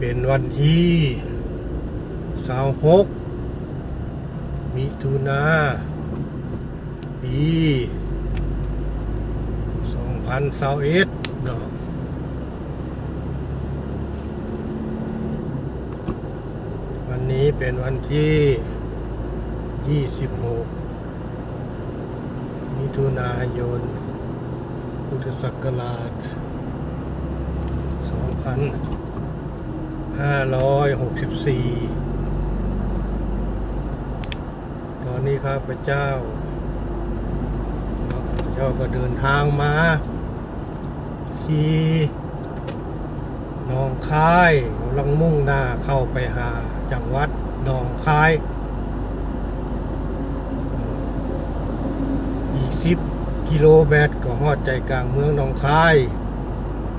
เป็นวันที่สาวหกมิถุนาปีสองพันสาวเอ็ดเนาะวันนี้เป็นวันที่ยี่สิบหกมิถุนายน พุทธศักราชสองพัน ห้าร้อยหกสิบสี่ตอนนี้ครับพระเจ้าพระเจ้าก็เดินทางมา ที่หนองคายกำลังมุ่งหน้าเข้าไปหาจังหวัดหนองคาย อีกสิบกิโลเมตรก็ฮอดใจกลางเมืองหนองคาย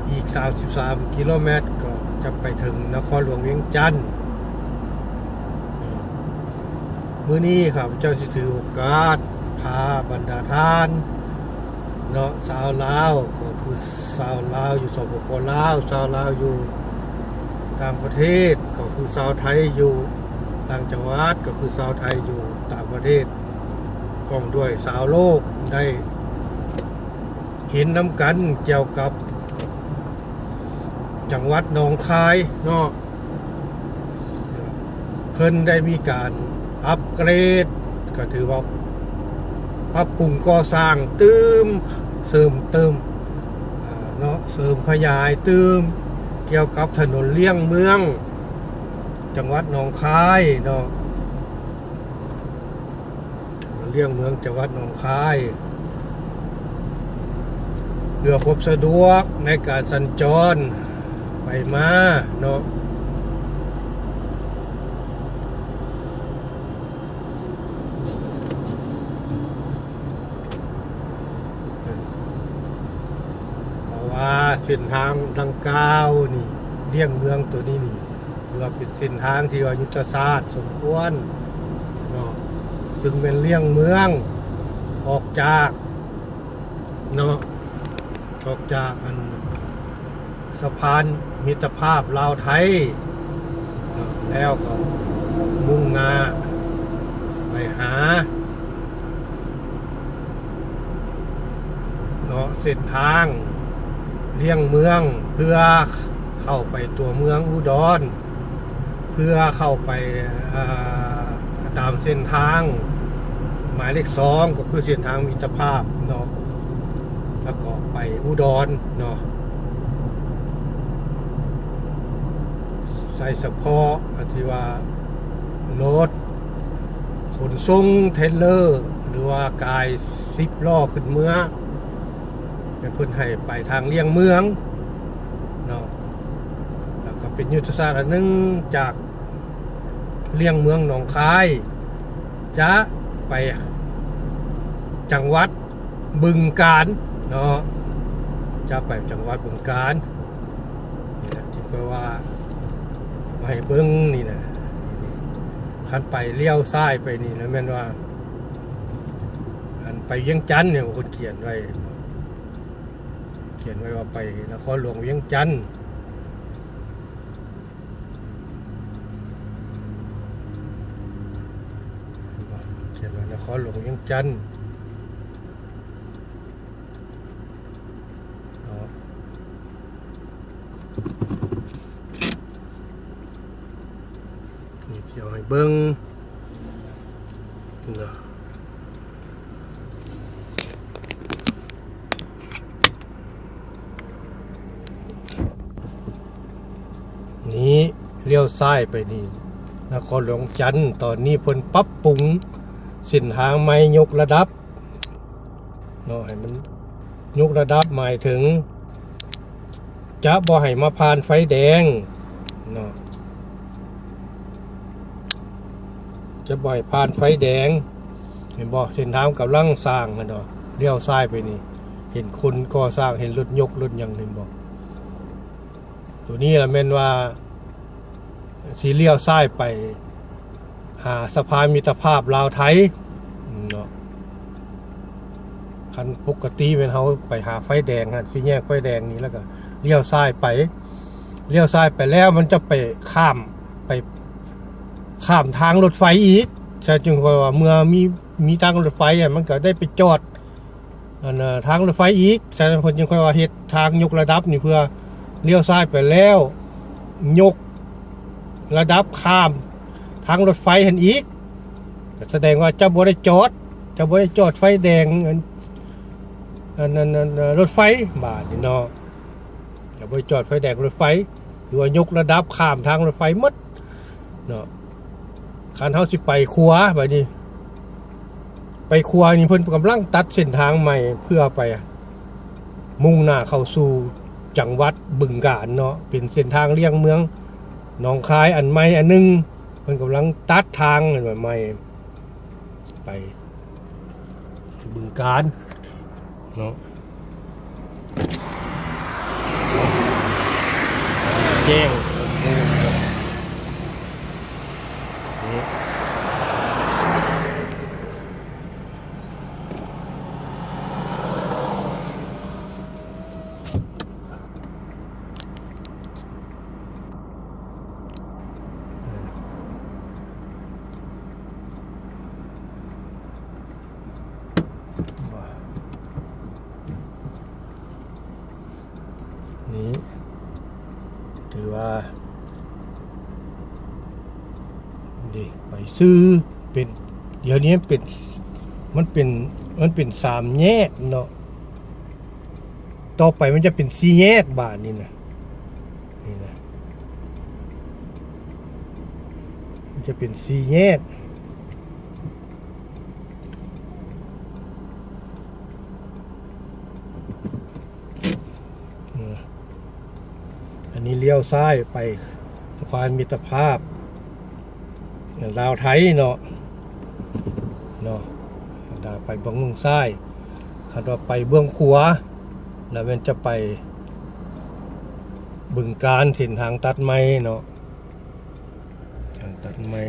อีก 33 กิโลเมตรก็ จะไปถึงนครหลวงเวียงจันทน์มื้อนี้ครับเจ้าสิถือโอกาสพาบรรดาทานเนาะสาวลาวก็คือสาวลาวอยู่สปปลาวสาวลาวอยู่ต่างประเทศก็คือสาวไทยอยู่ต่างจังหวัดก็คือสาวไทยอยู่ต่างประเทศพร้อมด้วยสาวโลกได้เห็นน้ำกันเกี่ยวกับ จังหวัดหนองคายเนาะเพิ่นได้มีการอัปเกรด ก็ถือว่าปรับปรุงก่อสร้างเติมเสริมเติมเนาะเสริมขยายเติมเกี่ยวกับถนนเลี่ยงเมือง จังหวัดหนองคายเนาะเลี่ยงเมืองจังหวัดหนองคายเพื่อความสะดวกในการสัญจร ไปมาเนาะเพราะว่าเส้นทางดังกล่าวนี่เลี่ยงเมืองตัวนี้นี่เพื่อเป็นเส้นทางที่ว่ายุทธศาสตร์สมควรเนาะซึ่งเป็นเลี่ยงเมือง ออกจากเนาะออกจากอันสะพาน มิตรภาพลาวไทย แล้วก็มุ่งหน้าไปหาเนาะเส้นทางเลี่ยงเมืองเพื่อเข้าไปตัวเมืองอุดร เพื่อเข้าไปาตามเส้นทาง หมายเลขสองก็คือเส้นทางมิตรภาพเนาะแล้วก็ไปอุดรเนาะ ใส่เฉพาะอธิว่ารถขนส่งเทรลเลอร์ หรือว่ากายซิปล้อขึ้นเมืองเป็นพื่นให้ไปทางเลี่ยงเมืองเนาะแล้วก็เป็นยุทธศาสตร์อันนึงจากเลี่ยงเมืองหนองคาย จะไปจังหวัดบึงการเนาะจะไปจังหวัดบึงกาฬนี่แหละที่ก็ว่า ให้เบิ้งนี่นะคันไปเลี้ยวซ้ายไปนี่นะแม่นว่า อันไปเวียงจันทน์เนี่ยคนเขียนไว้ เขียนไว้ว่าไปนครหลวงเวียงจันทน์เขียนไว้นครหลวงเวียงจันทน์ เนาะนี่ เกี่ยวให้เบิ้งเนาะนี้เลี้ยวซ้ายไปนี่นครหลวงจันทน์ตอนนี้เพิ่นปรับปรุงเส้นทางใหม่ยกระดับเนาะให้มันยกระดับหมายถึง จะบ่ให้มาผ่านไฟแดงเนาะ จะบ่ให้ผ่านไฟแดง เห็นบ่เส้นทางกำลังสร้างกันเนาะเลี้ยวซ้ายไปนี่ เห็นคนก่อสร้างเห็นรถยกรถยังเห็นบ่ตัวนี้ละแม่นว่าสีเลี้ยวซ้ายไป หาสะพานมิตรภาพลาวไทยเนาะคันปกติเป็นเขาไปหาไฟแดงฮะที่แยกไฟแดงนี้แล้วก็เลี้ยวซ้ายไปเลี้ยวซ้ายไปแล้วมันจะไปข้าม ข้ามทางรถไฟอีกใช่จึงค่อว่าเมื่อมีมีทางรถไฟอะมันก็ได้ไปจอดอันทางรถไฟอีกใช่คนจึงค่อยว่าเฮ็ดทางยกระดับนี่เพื่อเลี้ยวซ้ายไปแล้ว ยกระดับข้ามทางรถไฟหันอีกแสดงว่าเจ้าบ่ได้จอดเจ้าบ่ได้จอดไฟแดงอันอันนั้นอันรถไฟบาดนี่เนาะอย่าไปจอดไฟแดงรถไฟหรือว่ายกระดับข้ามทางรถไฟมดเนาะ คันเฮาสิไปครัวไปนี่ไปครัวนี่เพิ่นกำลังตัดเส้นทางใหม่เพื่อไป มุ่งหน้าเข้าสู่จังหวัดบึงกาฬเนาะเป็นเส้นทางเลี่ยงเมืองหนองคายอันใหม่อันหนึงเพิ่นกำลังตัดทางอันใหม่ไปบึงกาฬเนาะแจ้ง นี่นี่ถือว่า ดิไปซื้อเป็นเดี๋ยวนี้เป็นมันเป็นมันเป็นสามแยกเนาะต่อไปมันจะเป็นสี่แยกบาทนี่นะนี่นะมันจะเป็นสี่แยกอันนี้เลี้ยวซ้ายไปสะพานมิตรภาพ ลาวไทยเนาะเนาะดาไปเบื้องซ้ายคันว่าไปเบื้องขวาแล้วมันจะไป บึงการส้นทางตัดไม้เนาะทางตัดไม้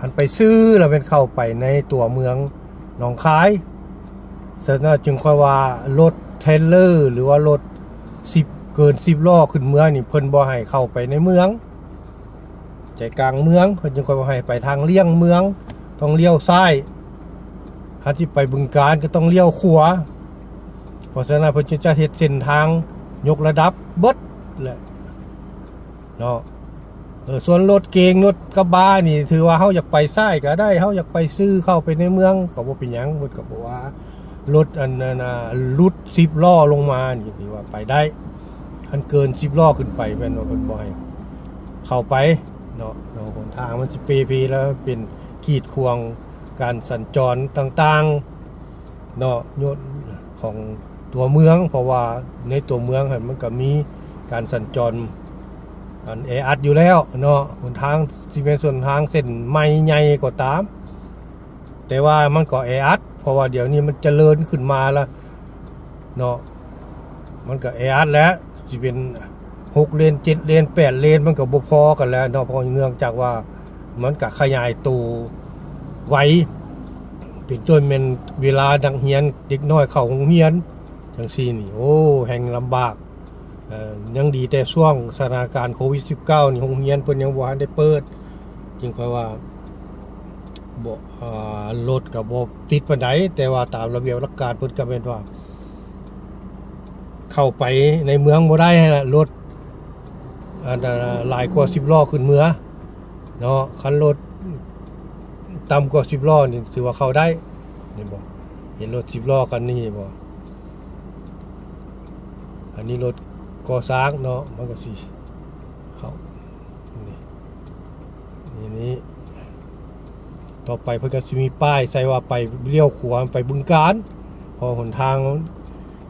หันไปซื้อแล้วเป็นเข้าไปในตัวเมืองหนองคายฉะนั้นจึงค่อยว่ารถเทรลเลอร์ หรือว่ารถสิบ เกินสิบล้อขึ้นเมืองนี่เพิ่นบ่ให้เข้าไปในเมืองใจกลางเมืองเพิ่นจึงค่อยบ่ให้ไปทางเลี่ยงเมือง ต้องเลี้ยวซ้ายถ้าที่ไปบึงการก็ต้องเลี้ยวขวาเพราะฉะนั้นเพิ่นจึงจะเฮ็ดเส้นทางยกระดับเบิดแหละเนาะเออส่วนรถเกงรถกระบะนี่ ถือว่าเฮาอยากไปซ้ายก็ได้เฮาอยากไปซื้อเข้าไปในเมืองก็บ่เป็นหยังเพิ่นก็บอกว่ารถอันนั้นน่ะรุด10ล้อลงมานี่ถือว่าไปได้ คันเกินสิบล้อขึ้นไปแม่นว่เป็นบ่อยเข้าไปเนาะเนาะหนทางมันจะเปรีแล้วเป็นขีดควงการสัญจรต่างๆเนาะยศของตัวเมือง เพราะว่าในตัวเมืองหั่นมันก็มีการสัญจรอันแออัดอยู่แล้วเนาะหนทางที่เป็นส่วนทางเส้นไม่ใหญ่ก็ตาม แต่ว่ามันก็แออัดเพราะว่าเดี๋ยวนี้มันเจริญขึ้นมาแล้วเนาะมันก็แออัดแล้ว สิเป็นหกเลนเจ็ดเลนแปดเลนมันก็บ่พอกันแล้วเนาะเพราะเนื่องจากว่ามันก็ขยายตัวไวเป็นต้นเป็นเวลาดังเฮียนเด็กน้อยเข้าโรงเรียนจังซี่นี่โอ้แห่งลำบากเอ่อยังดีแต่ช่วงสถานการณ์โควิด -19 นี่โรงเรียนเพิ่นยังบ่ทันได้เปิดจึงค่อยว่าบ่อ่ารถก็บ่ติดปานใดแต่ว่าตามระเบียบหลักการเพิ่นก็เป็นว่า เข้าไปในเมืองบ่ได้นะรถอันน่ะหลายกว่าสิบล้อขึ้นเมืองเนาะคันรถต่ำกว่าสิบล้อนี่ถือว่าเข้าได้นี่บ่เห็นรถสิบล้อคันนี้บ่อันนี้รถก่อสร้างเนาะมันก็สิเขานี่นี่นี้ต่อไปเพิ่นก็สิมีป้ายใส่ว่าไปเลี้ยวขวาไปบึงการ พอหนทาง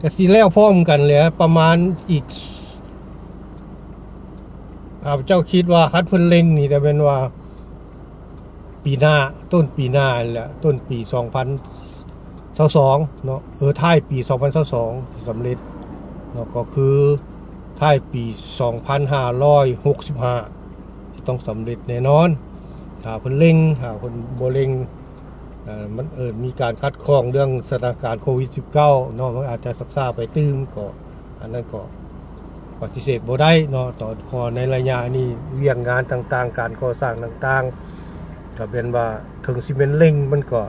ก็สิแล้วพร้อมกันเลยประมาณอีกอาเจ้าคิดว่าคัดเพิ่นเล็งนี่แต่เป็นว่า ปีหน้าต้นปีหน้าแหละต้นปีสองพันสองเนาะเออท้ายปีสองพันสองสำเร็จเนาะก็คือท้ายปีสองพันห้าร้อยหกสิบห้าที่ต้องสำเร็จแน่นอนหาเพิ่นเล็งหาเพิ่นบ่เล็ง มันเอิญมีการคัดกรองเรื่องสถานการณ์โควิด -19 เนาะมันอาจจะซักซาไปตื้มก็อันนั้นก็ปฏิเสธบ่ได้เนาะต่อพอในระยะนี้เวียงงานต่างๆ การก่อสร้างต่างๆ ก็เป็นว่าถึงสิเป็นเร่งมันก็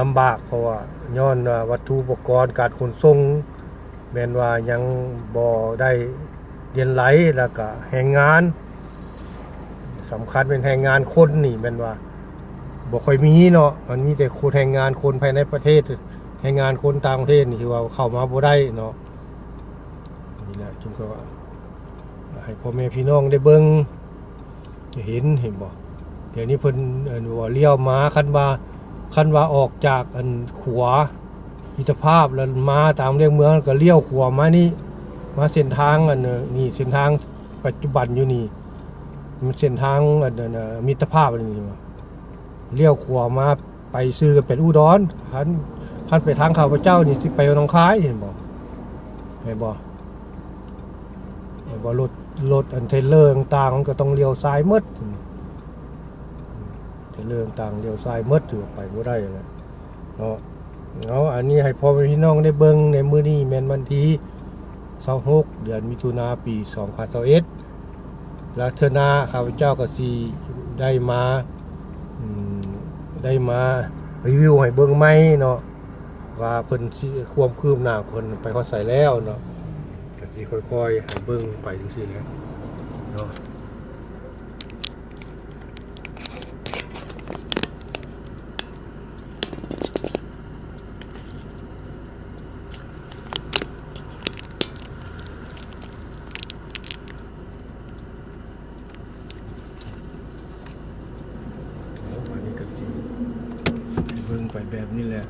ลำบากเพราะว่าย้อนว่าวัตถุอุปกรณ์การขนส่งแม่นว่ายังบ่ได้เรียนไหลแล้วก็แรงงานสำคัญเป็นแรงงานคนนี่แม่นว่า บ่ค่อยมีเนาะมันมีแต่คนแรงงานคนภายในประเทศแรงงานคนต่างประเทศนี่ที่ว่าเข้ามาบ่ได้เนาะนี่แหละจึงก็ว่าให้พ่อแม่พี่น้องได้เบิ่งเห็นเห็นบ่เดี๋ยวนี้เพิ่นเอนว่าเลี้ยวม้าคันว่าคันว่าออกจากอันขวามิตรภาพแล้วมาตามเรียงเมืองก็เลี้ยวขวามานี่มาเส้นทางอันนี่เส้นทางปัจจุบันอยู่นี่มันเส้นทางอันมิตรภาพอันนี้ เลี้ยวขวามาไปซื้อกันเป็นอุดรคันคันไปทางข้าพเจ้านี่สิไปหนองคายเห็นบ่เห็นบ่เห็นบ่รถรถอันเทเลอร์ต่างๆมันก็ต้องเลี้ยวซ้ายหมดจะเรื่องต่างเลี้ยวซ้ายหมดอยู่ไปบ่ได้แหละเนาะเอาะอันนี้ให้พ่อพี่น้องได้เบิ่งในมื้อนี้แม่นวันที่26เดือนมิถุนาปี2021แล้วเทื่อนาข้าพเจ้าก็สิได้มาอืม ได้มารีวิวให้เบิ่งไหมเนาะว่าเพิ่นความคืบหน้าเพิ่นไปฮอดใส่แล้วเนาะก็สิค่อยๆให้เบิ่งไปจังซี่แหละเนาะ อันนี้ก็สิเบิ่ง ไปแบบนี้แหละ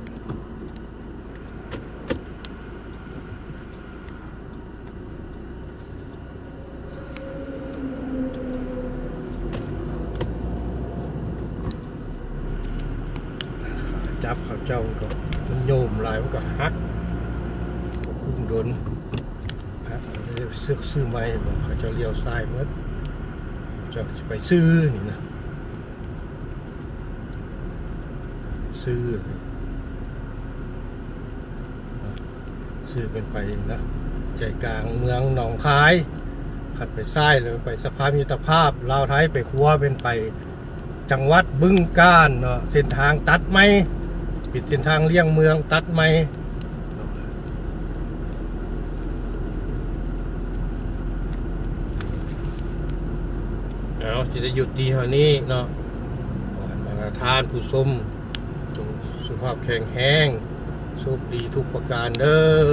จับเขาเจ้ามันก็มันโยมหลายมันก็หักกุ้งโดนหักเอาไปซื้อซื้อไม้บอกเขาเจะเลี้ยวซ้ายหมดเจะไปซื้อนี่นะ ซื้อซื้อเป็นไปนะใจกลางเมืองหนองคายขัดไปซ้ายเลยไปสภาพมิตรภาพลาวไทยไปครัวเป็นไป จังหวัดบึงกาฬเนาะเส้นทางตัดไหมปิดเส้นทางเลี่ยงเมืองตัดไหมเอาจะจะหยุดดีเท่านี้เนาะขอให้มาทานผู้ชมจงสุข ภาพแข็งแห้งโชคดีทุกประการเด้อ